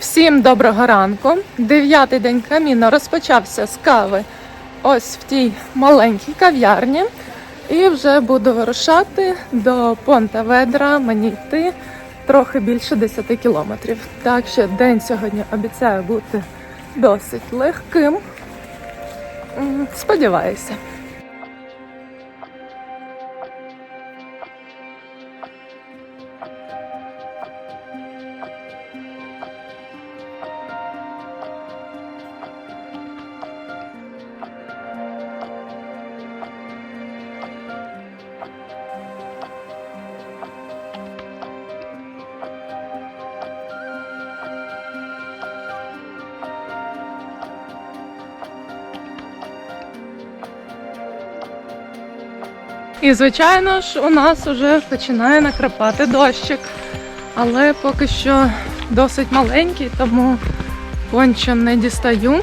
Всім доброго ранку. Дев'ятий день каміна розпочався з кави ось в тій маленькій кав'ярні. І вже буду вирушати до Понта Ведра. Мені йти трохи більше 10 кілометрів. Так що день сьогодні обіцяє бути досить легким. Сподіваюся. І, звичайно ж, у нас вже починає накрапати дощик. Але поки що досить маленький, тому пончо не дістаю.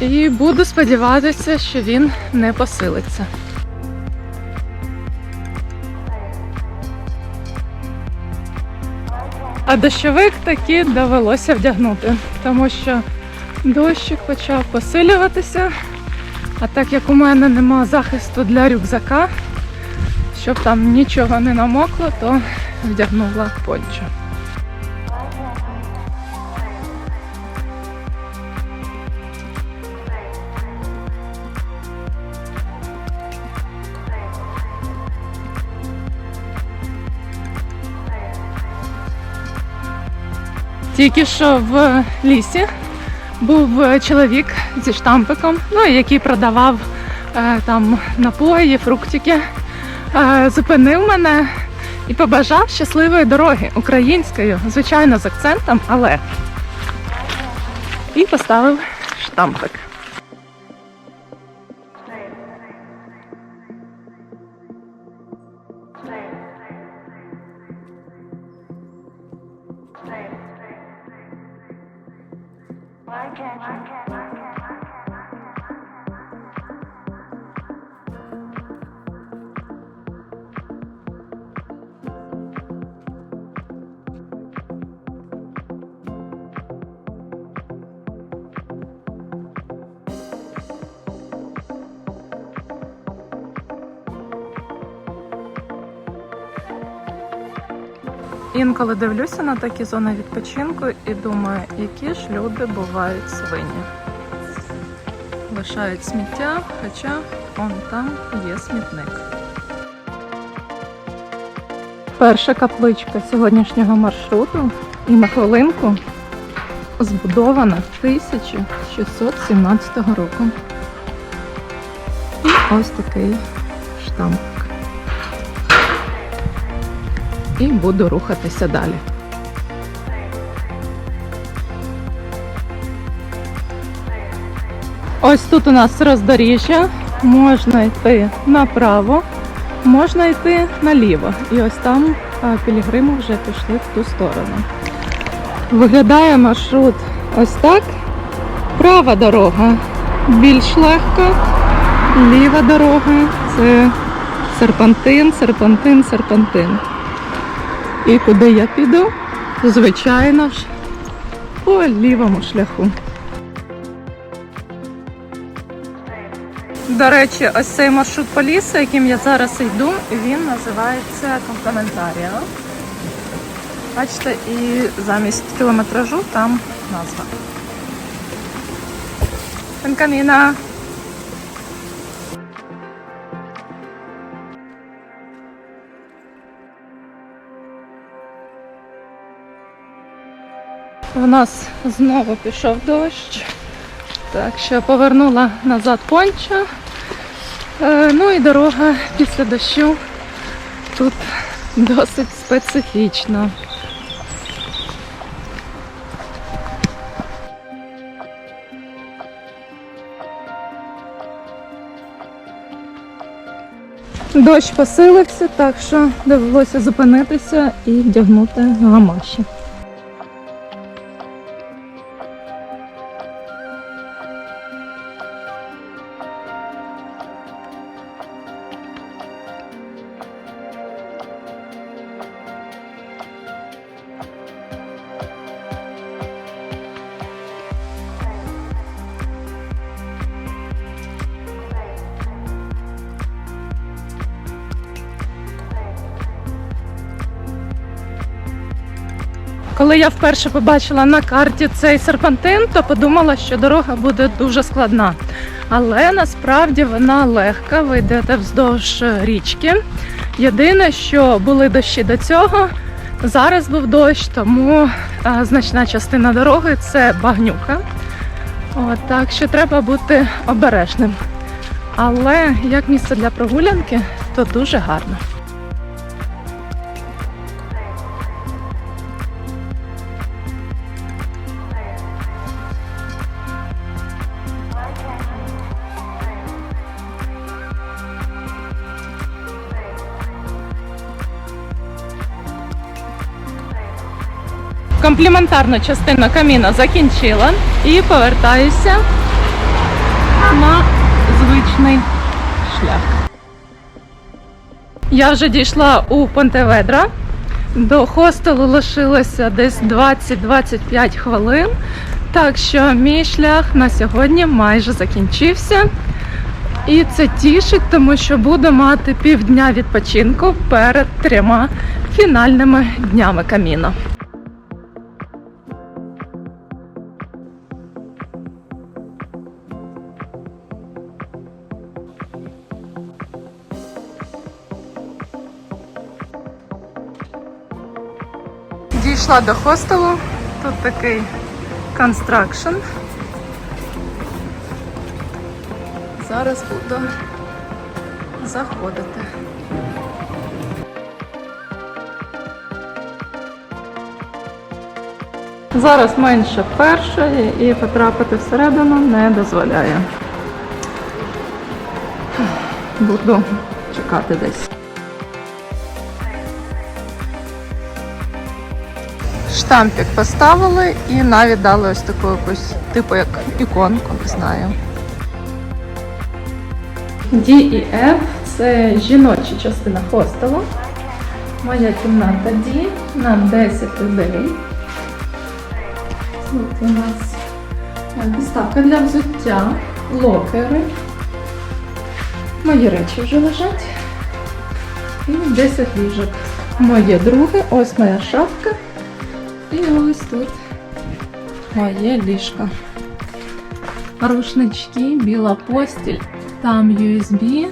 І буду сподіватися, що він не посилиться. А дощовик таки довелося вдягнути, тому що дощик почав посилюватися. А так як у мене нема захисту для рюкзака, щоб там нічого не намокло, то вдягнула пончо. Тільки що в лісі був е, чоловік зі штампиком, ну який продавав е, там напої, фруктики. Е, зупинив мене і побажав щасливої дороги українською, звичайно, з акцентом, але і поставив штампик. Інколи дивлюся на такі зони відпочинку і думаю, які ж люди бувають свині. Лишають сміття, хоча он там є смітник. Перша капличка сьогоднішнього маршруту і на хвилинку збудована 1617 року. І ось такий штамп. І буду рухатися далі. Ось тут у нас роздоріжжя, можна йти направо, можна йти наліво. І ось там пілігрими вже пішли в ту сторону. Виглядає маршрут ось так. Права дорога більш легка, ліва дорога це серпантин, серпантин, серпантин. І куди я піду? Звичайно ж, по лівому шляху. До речі, ось цей маршрут по лісу, яким я зараз йду, він називається Комплементаріо. Бачите, і замість кілометражу там назва. Пенкаміна. У нас знову пішов дощ. Так що повернула назад пончо. Е, ну і дорога після дощу тут досить специфічна. Дощ посилився, так що довелося зупинитися і вдягнути гамаші. Коли я вперше побачила на карті цей серпантин, то подумала, що дорога буде дуже складна. Але насправді вона легка, ви йдете вздовж річки. Єдине, що були дощі до цього, зараз був дощ, тому значна частина дороги це багнюка. От, так що треба бути обережним. Але як місце для прогулянки, то дуже гарно. Компліментарну частину каміна закінчила і повертаюся на звичний шлях. Я вже дійшла у Понтеведра. До хостелу лишилося десь 20-25 хвилин. Так що мій шлях на сьогодні майже закінчився. І це тішить, тому що буду мати півдня відпочинку перед трьома фінальними днями каміна. Дійшла до хостелу. Тут такий констракшн. Зараз буду заходити. Зараз менше першої і потрапити всередину не дозволяє. Буду чекати десь. Штампик поставили і навіть дали ось таку якусь, типу як іконку, не знаю. D і F це жіноча частина хостелу. Моя кімната D на 10 людей. Тут у нас підставка для взуття, локери. Мої речі вже лежать. І 10 ліжок. Моє друге, ось моя шапка. І ось тут моє ліжко. Рушнички, біла постіль, там USB.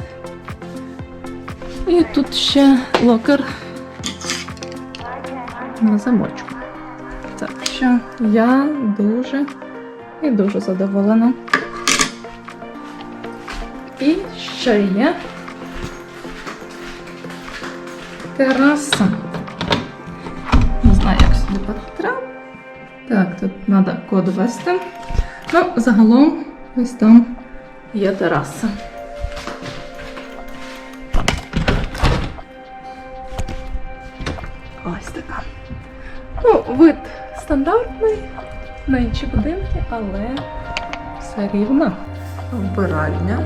І тут ще локер на замочку. Так що я дуже і дуже задоволена. І ще є тераса. Потрапити. Так, тут треба код ввести. Ну, загалом ось там є тераса. Ось така. Ну, вид стандартний, на інші будинки, але все рівно. Вбиральня.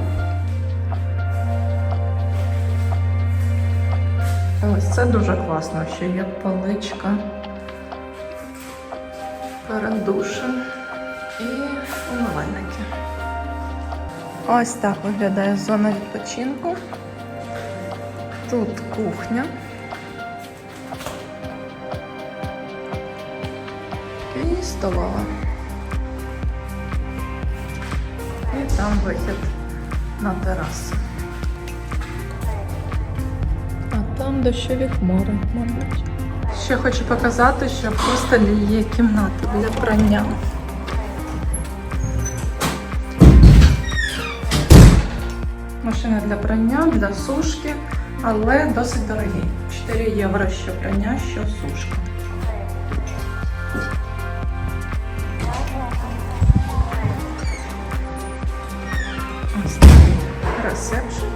Ось це дуже класно, що є поличка душем і умивальники. Ось так виглядає зона відпочинку. Тут кухня. І столова. І там вихід на терасу. А там дощові хмари, мабуть. Ще хочу показати, що в хостелі є кімната для прання. Машина для прання, для сушки, але досить дорогі. 4 євро що прання, що сушка. Ресепшн.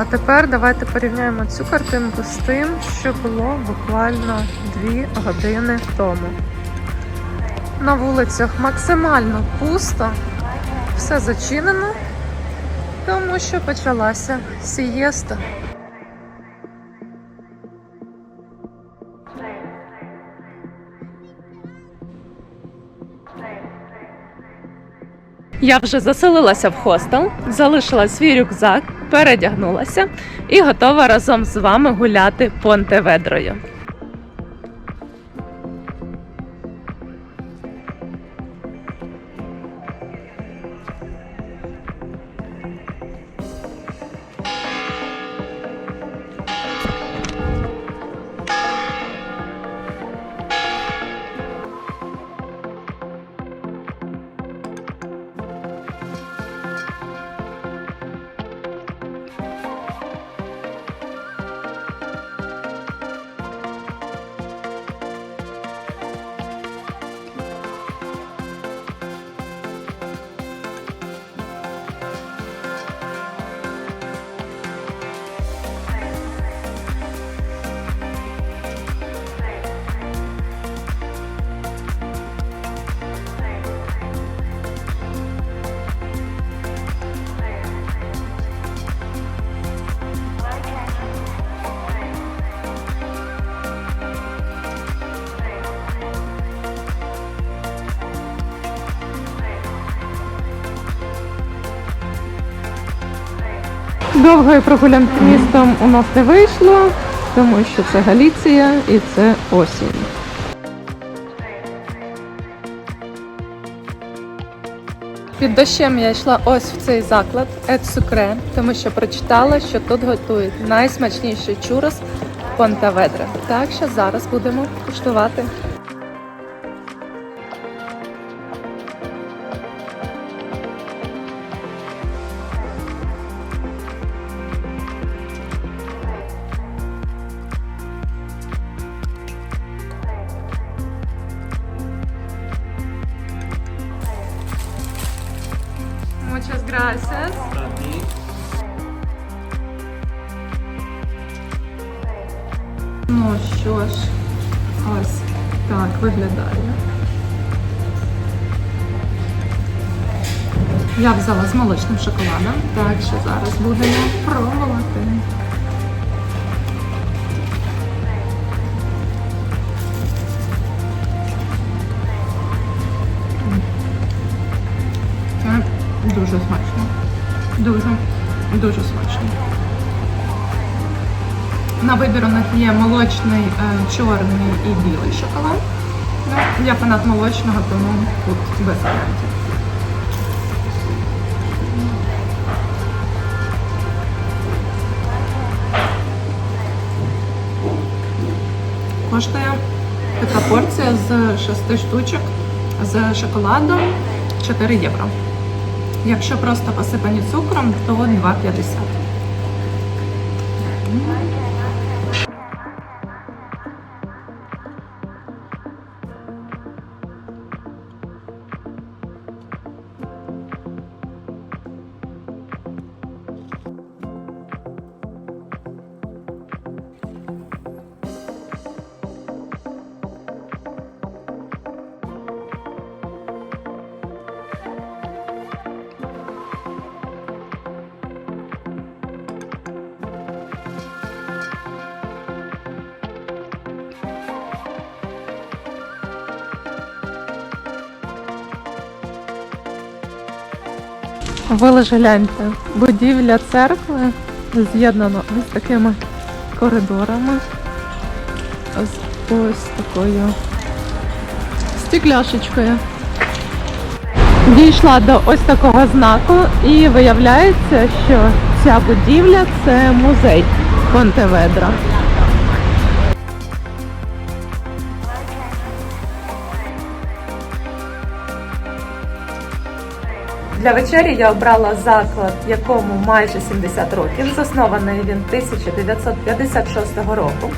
А тепер давайте порівняємо цю картинку з тим, що було буквально дві години тому. На вулицях максимально пусто, все зачинено, тому що почалася сієста. Я вже заселилася в хостел, залишила свій рюкзак передягнулася і готова разом з вами гуляти Понтеведрою. Довгої прогулянки містом у нас не вийшло, тому що це Галіція і це осінь. Під дощем я йшла ось в цей заклад Ед Сукре, тому що прочитала, що тут готують найсмачніший чурос Понтаведре. Так що зараз будемо куштувати. Ну що ж, ось так виглядає. Я взяла з молочним шоколадом, так що зараз будемо пробувати. Дуже смачно. Дуже, дуже смачно. На вибір у них є молочний, е, чорний і білий шоколад. Ну, я фанат молочного, тому тут без варіантів. Коштує така порція з 6 штучок з шоколадом 4 євро. Якщо просто посипані цукром, то 2,50. Ви лише гляньте, будівля церкви з'єднана ось такими коридорами. Ось, ось такою стекляшечкою. Дійшла до ось такого знаку і виявляється, що ця будівля це музей Понтеведра. Для вечері я обрала заклад, якому майже 70 років. Заснований він 1956 року.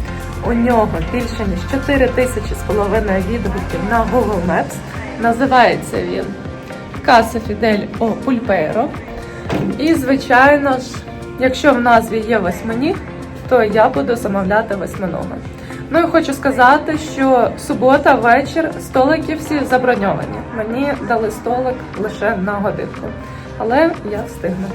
У нього більше ніж 4 тисячі з половиною відгуків на Google Maps. Називається він Casa Fidel о Pulpeiro. І, звичайно ж, якщо в назві є восьминіг, то я буду замовляти восьминога. Ну і хочу сказати, що субота, вечір, столики всі заброньовані. Мені дали столик лише на годинку, але я встигну.